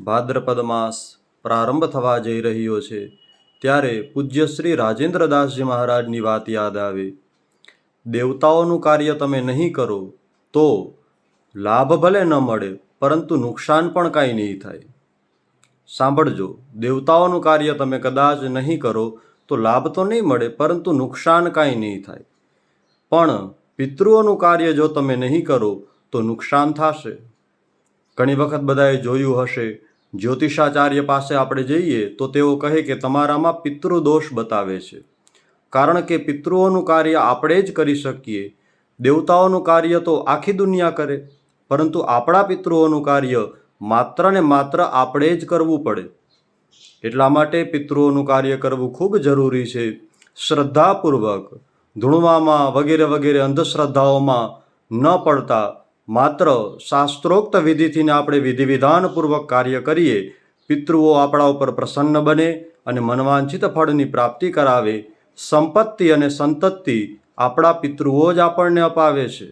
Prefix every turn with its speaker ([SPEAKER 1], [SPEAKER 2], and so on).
[SPEAKER 1] ભાદ્રપદ માસ પ્રારંભ થવા જઈ રહ્યો છે, ત્યારે પૂજ્ય શ્રી રાજેન્દ્રદાસજી મહારાજની વાત યાદ આવે. દેવતાઓનું કાર્ય તમે નહીં કરો, તો લાભ ભલે ન મળે, પરંતુ નુકસાન પણ કાંઈ નહીં થાય. સાંભળજો, દેવતાઓનું કાર્ય તમે કદાચ નહીં કરો, તો લાભ તો નહીં મળે, પરંતુ નુકસાન કાંઈ નહીં થાય. પણ પિતૃઓનું કાર્ય જો તમે નહીં કરો, તો નુકસાન થશે. ઘણી વખત બધાએ જોયું હશે જ્યોતિષાચાર્ય પાસે આપણે જઈએ તો તેઓ કહે કે તમારામાં પિતૃદોષ બતાવે છે. કારણ કે પિતૃઓનું કાર્ય આપણે જ કરી શકીએ. દેવતાઓનું કાર્ય તો આખી દુનિયા કરે. પરંતુ આપણા પિતૃઓનું કાર્ય માત્ર ને માત્ર આપણે જ કરવું પડે. એટલા માટે પિતૃઓનું કાર્ય કરવું ખૂબ જરૂરી છે. શ્રદ્ધાપૂર્વક ધૂણવામાં વગેરે વગેરે અંધશ્રદ્ધાઓમાં ન પડતા માત્ર શાસ્ત્રોક્ત વિધિથીને આપણે વિધિ વિધાનપૂર્વક કાર્ય કરીએ, પિતૃઓ આપણા ઉપર પ્રસન્ન બને અને મનવાંછિત ફળની પ્રાપ્તિ કરાવે, સંપત્તિ અને સંતતિ આપણા પિતૃઓ જ આપણને અપાવે છે.